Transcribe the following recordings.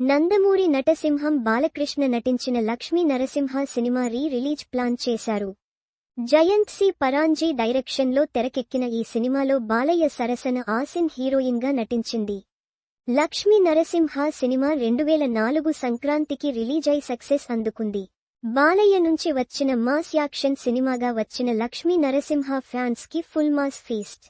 నందమూరి నటసింహం బాలకృష్ణ నటించిన Lakshmi Narasimha cinema re release plan చేశారు. జయంత్ సి పరాంజీ డైరెక్షన్లో తెరకెక్కిన ఈ సినిమాలో బాలయ్య సరసన ఆసిన్ హీరోయిన్గా నటించింది. లక్ష్మీ నరసింహ సినిమా రెండువేల నాలుగు సంక్రాంతికి రిలీజ్ అయి సక్సెస్ అందుకుంది. బాలయ్య నుంచి వచ్చిన మాస్ యాక్షన్ సినిమాగా వచ్చిన లక్ష్మీ నరసింహ ఫ్యాన్స్కి ఫుల్ మాస్ ఫీస్ట్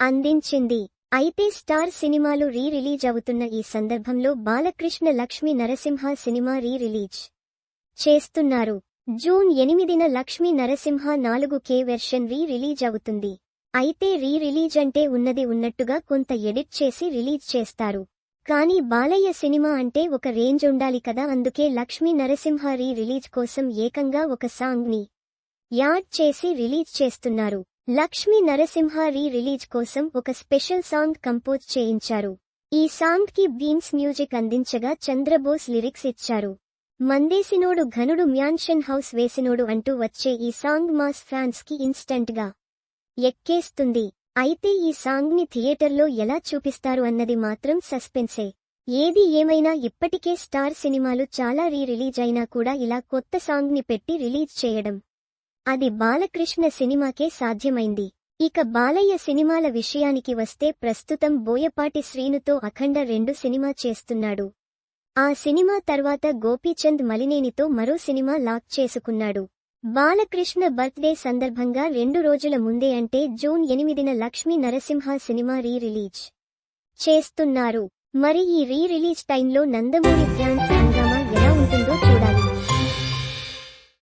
అందించింది. అయితే స్టార్ సినిమాలు రీ రిలీజ్ అవుతున్న ఈ సందర్భంలో Balakrishna Lakshmi Narasimha cinema re release చేస్తున్నారు. జూన్ ఎనిమిదిన లక్ష్మీ నరసింహ నాలుగు కే వెర్షన్ రీ రిలీజ్ అవుతుంది. అయితే రీ రిలీజ్ అంటే ఉన్నది ఉన్నట్టుగా కొంత ఎడిట్ చేసి రిలీజ్ చేస్తారు. కానీ బాలయ్య సినిమా అంటే ఒక రేంజ్ ఉండాలి కదా అందుకే లక్ష్మీ నరసింహ రీ రిలీజ్ కోసం ఏకంగా ఒక సాంగ్ని యాడ్ చేసి రిలీజ్ చేస్తున్నారు. లక్ష్మీ నరసింహ రీ రిలీజ్ కోసం ఒక స్పెషల్ సాంగ్ కంపోజ్ చేయించారు. ఈ సాంగ్కి బీమ్స్ మ్యూజిక్ అందించగా చంద్రబోస్ లిరిక్స్ ఇచ్చారు. మందేసినోడు ఘనుడు మ్యాన్షన్ హౌస్ వేసినోడు అంటూ వచ్చే ఈ సాంగ్ మాస్ ఫ్యాన్స్కి ఇన్స్టంట్గా ఎక్కేస్తుంది. అయితే ఈ సాంగ్ని థియేటర్లో ఎలా చూపిస్తారు అన్నది మాత్రం సస్పెన్సే ఏది ఏమైనా ఇప్పటికే స్టార్ సినిమాలు చాలా రీ రిలీజ్ అయినా కూడా ఇలా కొత్త సాంగ్ని పెట్టి రిలీజ్ చేయడం. అది బాలకృష్ణ సినిమాకే సాధ్యమైంది. ఇక బాలయ్య సినిమాల విషయానికి వస్తే ప్రస్తుతం బోయపాటి శ్రీనుతో అఖండ రెండు సినిమా చేస్తున్నాడు. ఆ సినిమా తర్వాత గోపీచంద్ మలినేనితో మరో సినిమా లాక్ చేసుకున్నాడు. బాలకృష్ణ బర్త్డే సందర్భంగా రెండు రోజుల ముందే అంటే జూన్ ఎనిమిదిన Lakshmi Narasimha cinema re release చేస్తున్నారు. మరి ఈ రీ రిలీజ్ టైంలో నందమూరి ఫ్యాన్స్